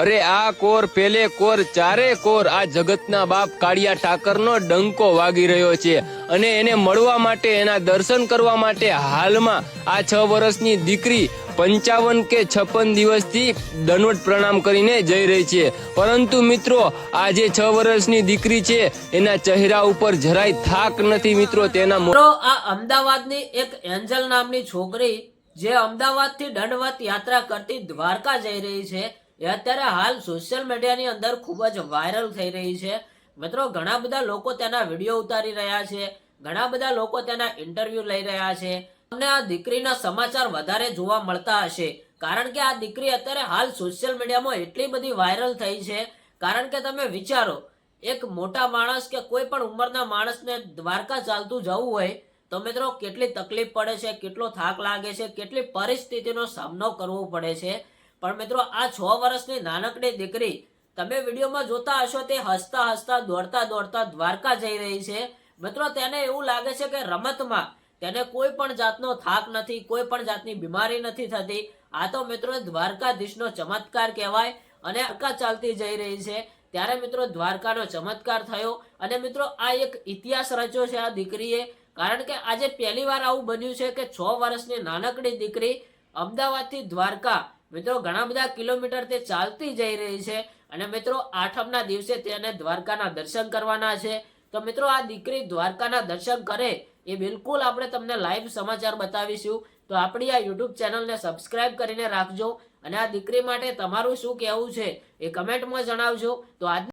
અરે આ કોર પેલે કોર, ચારે કોર. આ જગતના બાપ કાળિયા ઠાકરનો ડંકો વાગી રહ્યો છે અને એને મળવા માટે, એના દર્શન કરવા માટે હાલમાં આ છ વર્ષની દીકરી પંચાવન કે છપ્પન દિવસથી દનવટ પ્રણામ કરીને જઈ રહી છે. પરંતુ મિત્રો, આ જે છ વર્ષની દીકરી છે, એના ચહેરા ઉપર જરાય થાક નથી મિત્રો, તેના આ અમદાવાદની એક એન્જલ નામની છોકરી, જે અમદાવાદથી દંડવત યાત્રા કરતી દ્વારકા જઈ રહી છે એ અત્યારે હાલ સોશિયલ મીડિયાની અંદર ખૂબ જ વાયરલ થઈ રહી છે. મિત્રો, ઘણા બધા લોકો તેના વીડિયો ઉતારી રહ્યા છે. ઘણા બધા લોકો તેના ઇન્ટરવ્યુ લઈ રહ્યા છે. તમને આ દીકરીના સમાચાર વધારે જોવા મળતા હશે. કારણ કે આ દીકરી અત્યારે હાલ સોશિયલ મીડિયામાં એટલી બધી વાયરલ થઈ છે. કારણ કે તમે વિચારો, એક મોટા માણસ કે કોઈ પણ ઉંમરના માણસને દ્વારકા ચાલતું જવું હોય, તો મિત્રો કેટલી તકલીફ પડે છે, કેટલો થાક લાગે છે, કેટલી પરિસ્થિતિનો સામનો કરવો પડે છે. પણ મિત્રો, આ છ વર્ષની નાનકડી દીકરી તમે વિડીયોમાં જોતા હશો તે હસતા હસતા દોડતા દોડતા દ્વારકા જઈ રહી છે. મિત્રો, તેને એવું લાગે છે કે રમતમાં તેને કોઈ પણ જાતનો થાક નથી, કોઈ પણ જાતની બીમારી નથી થતી. આ તો મિત્રો દ્વારકાધીશનો ચમત્કાર કહેવાય અને દ્વારકા ચાલતી જઈ રહી છે. ત્યારે મિત્રો દ્વારકાનો ચમત્કાર થયો અને મિત્રો, આ એક ઇતિહાસ રચ્યો છે આ દીકરીએ. કારણ કે આજે પહેલી વાર આવું બન્યું છે કે છ વર્ષની નાનકડી દીકરી અમદાવાદથી દ્વારકા મિત્રો, ઘણા બધા કિલોમીટર તે ચાલતી જઈ રહી છે અને મિત્રો, આઠમના દિવસે તેને દ્વારકાના દર્શન કરવાના છે. તો મિત્રો, આ દીકરી દ્વારકાના દર્શન કરે એ બિલકુલ આપણે તમને લાઈવ સમાચાર બતાવીશું. તો આપણી આ યુટ્યુબ ચેનલને સબસ્ક્રાઇબ કરીને રાખજો અને આ દીકરી માટે તમારું શું કહેવું છે એ કમેન્ટમાં જણાવજો. તો આજ